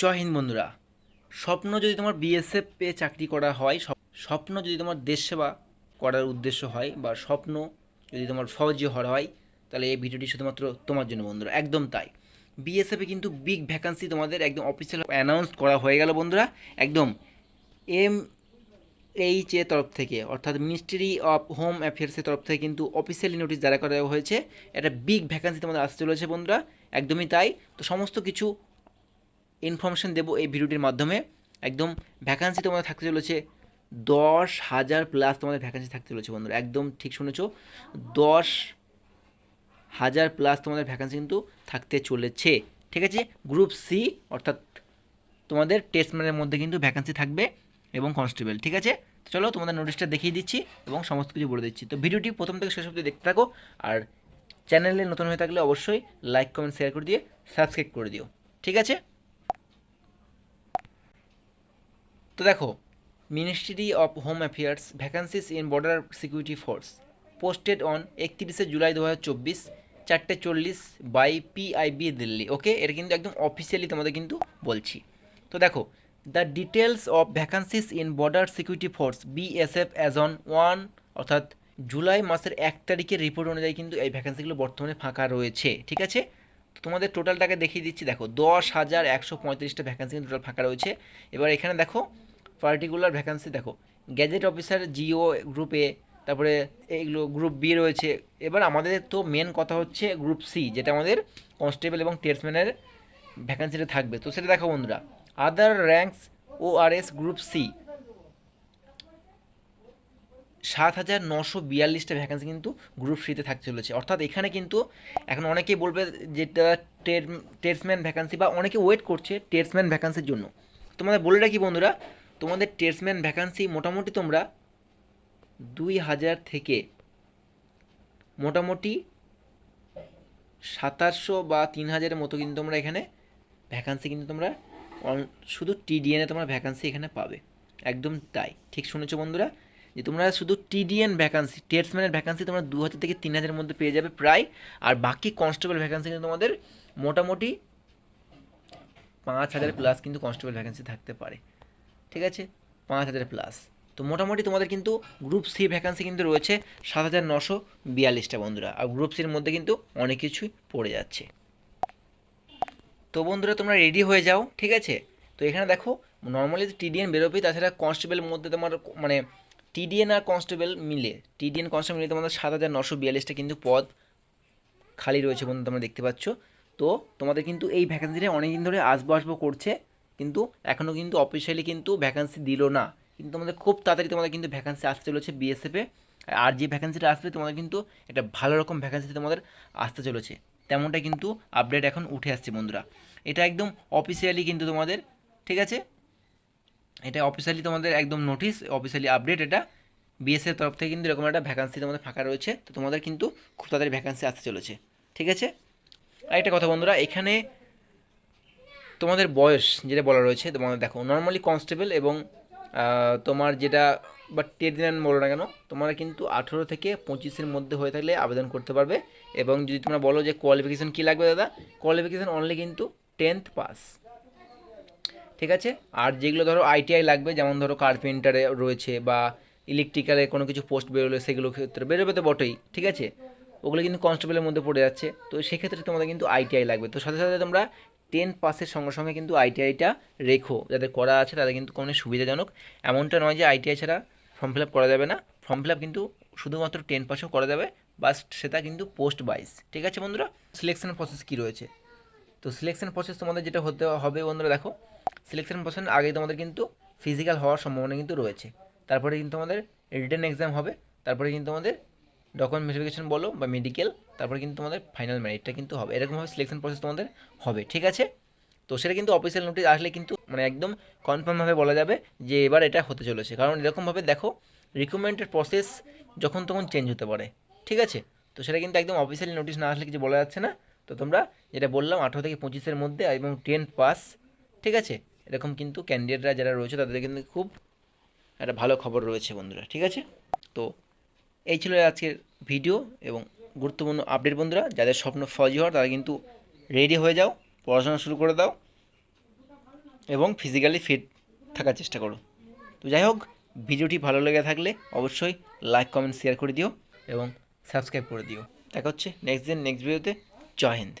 জয় হিন্দ বন্ধুরা, স্বপ্ন যদি তোমার বিএসএফ এ চাকরি করা হয় স্বপ্ন যদি তোমার দেশ সেবা করার উদ্দেশ্য হয় বা স্বপ্ন যদি তোমার ফৌজি হওয়ার হয়, তাহলে এই ভিডিওটি শুধুমাত্র তোমার জন্য বন্ধুরা, একদম তাই। বিএসএফে কিন্তু বিগ ভ্যাকান্সি তোমাদের একদম অফিসিয়াল অ্যানাউন্স করা হয়ে গেল বন্ধুরা, একদম। এম এইচ এ তরফ থেকে, অর্থাৎ মিনিস্ট্রি অফ হোম অ্যাফেয়ার্সের তরফ থেকে কিন্তু অফিসিয়ালি নোটিশ জারি করা হয়েছে, একটা বিগ ভ্যাকান্সি তোমাদের আসতে চলেছে বন্ধুরা, একদমই তাই। তো সমস্ত কিছু ইনফরমেশন দেবো এই ভিডিওটির মাধ্যমে। একদম ভ্যাকান্সি তোমাদের থাকতে চলেছে, দশ হাজার প্লাস তোমাদের ভ্যাকান্সি থাকতে চলেছে বন্ধুরা, একদম ঠিক শুনেছো, দশ হাজার প্লাস তোমাদের ভ্যাকান্সি কিন্তু থাকতে চলেছে, ঠিক আছে? গ্রুপ সি অর্থাৎ তোমাদের টেস্টম্যানের মধ্যে কিন্তু ভ্যাকান্সি থাকবে এবং কনস্টেবল ঠিক আছে? চলো তোমাদের নোটিশটা দেখিয়ে দিচ্ছি এবং সমস্ত কিছু বলে দিচ্ছি। তো ভিডিওটি প্রথম থেকে শেষ অবধি দেখতে থাকো, আর চ্যানেলে নতুন হয়ে থাকলে অবশ্যই লাইক কমেন্ট শেয়ার করে দিয়ে সাবস্ক্রাইব করে দিও, ঠিক আছে? তো দেখো ministry of home affairs vacancies in border security force posted on একত্রিশে জুলাই দু হাজার চব্বিশ, চারটে চল্লিশ বাই পিআইবি দিল্লি ওকে এটা কিন্তু একদম অফিসিয়ালি তোমাদের কিন্তু বলছি। তো দেখো the details of vacancies in border security force BSF as on one অর্থাৎ জুলাই মাসের এক তারিখের রিপোর্ট অনুযায়ী কিন্তু এই ভ্যাকান্সিগুলো বর্তমানে ফাঁকা রয়েছে, ঠিক আছে? তো তোমাদের টোটালটাকে দেখিয়ে দিচ্ছি, দেখো, দশ হাজার একশো পঁয়ত্রিশটা ভ্যাকান্সি টোটাল ফাঁকা রয়েছে। এবার এখানে দেখো পার্টিকুলার ভ্যাকান্সি দেখো গ্যাজেট অফিসার জিও গ্রুপে তারপরে এইগুলো গ্রুপ বি রয়েছে। এবার আমাদের তো মেন কথা হচ্ছে গ্রুপ সি যেটা আমাদের কনস্টেবল এবং টেস্টম্যানের ভ্যাকান্সিটা থাকবে। তো সেটা দেখো বন্ধুরা other ranks O R S group C সাত হাজার নশো বিয়াল্লিশটা ভ্যাকান্সি কিন্তু গ্রুপ সিতে থাকতে চলেছে। অর্থাৎ এখানে কিন্তু এখন অনেকেই বলবে যেটা টেস্টম্যান ভ্যাকান্সি বা অনেকে ওয়েট করছে টেস্টম্যান ভ্যাকান্সির জন্য। তোমাদের বলে রাখি বন্ধুরা তোমাদের টেস্টম্যান ভ্যাকান্সি মোটামুটি তোমরা দুই হাজার থেকে মোটামুটি সাতাশশো বা তিন হাজারের মতো কিন্তু তোমরা এখানে ভ্যাকান্সি কিন্তু তোমরা শুধু টিডিএনে তোমরা ভ্যাকান্সি এখানে পাবে। একদম তাই। ঠিক শুনেছো বন্ধুরা? যে তোমরা শুধু টিডিএন ভ্যাকান্সি টেস্টম্যানের ভ্যাকান্সি তোমরা দু হাজার থেকে তিন হাজারের মধ্যে পেয়ে যাবে প্রায়। আর বাকি কনস্টেবল ভ্যাকান্সি কিন্তু তোমাদের মোটামুটি পাঁচ হাজার প্লাস কিন্তু কনস্টেবল ভ্যাকান্সি থাকতে পারে। ঠিক আছে? পাঁচ হাজার প্লাস তো মোটামুটি তোমাদের কিন্তু গ্রুপ সি ভ্যাকান্সি কিন্তু রয়েছে সাত হাজার নশো বিয়াল্লিশটা বন্ধুরা। আর গ্রুপ সির মধ্যে কিন্তু অনেক কিছুই পড়ে যাচ্ছে। তো বন্ধুরা, তোমরা রেডি হয়ে যাও, ঠিক আছে? তো এখানে দেখো নর্মালি টিডিএন বেরোবেই তাছাড়া কনস্টেবলের মধ্যে তোমার মানে টিডিএন আর কনস্টেবল মিলে। টিডিএন কনস্টেবল মিলে তোমাদের সাত হাজার নশো বিয়াল্লিশটা কিন্তু পদ খালি রয়েছে বন্ধু তোমরা দেখতে পাচ্ছ। তো তোমাদের কিন্তু এই ভ্যাকান্সিটা অনেকদিন ধরে আসব আসব করছে। কিন্তু এখনও কিন্তু অফিসিয়ালি কিন্তু ভ্যাকান্সি দিল না। কিন্তু তোমাদের খুব তাড়াতাড়ি তোমাদের কিন্তু ভ্যাকান্সি আসতে চলেছে বিএসএফে আর যে ভ্যাকান্সিটা আসবে তোমাদের কিন্তু একটা ভালো রকম ভ্যাকান্সি তোমাদের আসতে চলেছে। তেমনটা কিন্তু আপডেট এখন উঠে আসছে বন্ধুরা। এটা একদম অফিসিয়ালি কিন্তু তোমাদের, ঠিক আছে? এটা অফিসিয়ালি তোমাদের একদম নোটিশ অফিসিয়ালি আপডেট এটা। বিএসএফ তরফ থেকে কিন্তু এরকম একটা ভ্যাকান্সি তোমাদের ফাঁকা রয়েছে। তো তোমাদের কিন্তু খুব তাড়াতাড়ি ভ্যাকান্সি আসতে চলেছে। ঠিক আছে? আর একটা কথা বন্ধুরা, এখানে তোমাদের বয়স যেটা বলা রয়েছে, তোমাদের দেখো নর্মালি কনস্টেবল এবং তোমার যেটা, বা টেডিনান বলো না কেন, তোমরা কিন্তু আঠেরো থেকে পঁচিশের মধ্যে হয়ে থাকলে আবেদন করতে পারবে। এবং যদি তোমরা বলো যে কোয়ালিফিকেশান কী লাগবে দাদা কোয়ালিফিকেশান অনলি কিন্তু টেন্থ পাস ঠিক আছে? আর যেগুলো ধরো আইটিআই লাগবে, যেমন ধরো কার্পেন্টারে রয়েছে বা ইলেকট্রিক্যালে কোনো কিছু পোস্ট বেরোলে সেগুলো ক্ষেত্রে বেরোবে তো বটেই, ঠিক আছে? ওগুলো কিন্তু কনস্টেবলের মধ্যে পড়ে যাচ্ছে। তো সেক্ষেত্রে তোমাদের কিন্তু আইটিআই লাগবে। তো সাথে সাথে তোমরা টেন পাসের সঙ্গে সঙ্গে কিন্তু আইটিআইটা রেখো। যাদের করা আছে তাদের কিন্তু কোনো সুবিধাজনক। এমনটা নয় যে আইটিআই ছাড়া ফর্ম ফিল আপ করা যাবে না। ফর্ম ফিল আপ কিন্তু শুধুমাত্র টেন পাসও করা যাবে। বাস সেটা কিন্তু পোস্ট বাইস ঠিক আছে বন্ধুরা? সিলেকশন প্রসেস কী রয়েছে? তো সিলেকশন প্রসেস তোমাদের যেটা হতে হবে বন্ধুরা, দেখো। সিলেকশন প্রসেস আগে তোমাদের কিন্তু ফিজিক্যাল হওয়ার সম্ভাবনা কিন্তু রয়েছে। তারপরে কিন্তু তোমাদের রিটার্ন এক্সাম হবে। তারপরে কিন্তু তোমাদের ডকুমেন্ট ভেরিফিকেশন বলো বা মেডিকেল তারপরে কিন্তু তোমাদের ফাইনাল মেরিটটা কিন্তু হবে। এরকমভাবে সিলেকশন প্রসেস তোমাদের হবে, ঠিক আছে? তো সেটা কিন্তু অফিসিয়াল নোটিস আসলে কিন্তু মানে একদম কনফার্মভাবে বলা যাবে যে এবার এটা হতে চলেছে। কারণ এরকমভাবে দেখো রিক্রুটমেন্টের প্রসেস যখন তখন চেঞ্জ হতে পারে, ঠিক আছে? তো সেটা কিন্তু একদম অফিসিয়ালি নোটিশ না আসলে কিছু বলা যাচ্ছে না। তো তোমরা যেটা বললাম, আঠেরো থেকে পঁচিশের মধ্যে এবং টেন্থ পাস ঠিক আছে? এরকম কিন্তু ক্যান্ডিডেটরা যারা রয়েছে, তাদের কিন্তু খুব একটা ভালো খবর রয়েছে বন্ধুরা, ঠিক আছে? তো এই ছিল আজকের ভিডিও এবং গুরুত্বপূর্ণ আপডেট বন্ধুরা, যাদের স্বপ্ন ফজি হওয়ার, তারা কিন্তু রেডি হয়ে যাও, পড়াশোনা শুরু করে দাও এবং ফিজিক্যালি ফিট থাকার চেষ্টা করো। তো যাই হোক, ভিডিওটি ভালো লেগে থাকলে অবশ্যই লাইক কমেন্ট শেয়ার করে দিও এবং সাবস্ক্রাইব করে দিও। দেখা হচ্ছে নেক্সট দিন নেক্সট ভিডিওতে জয় হিন্দ।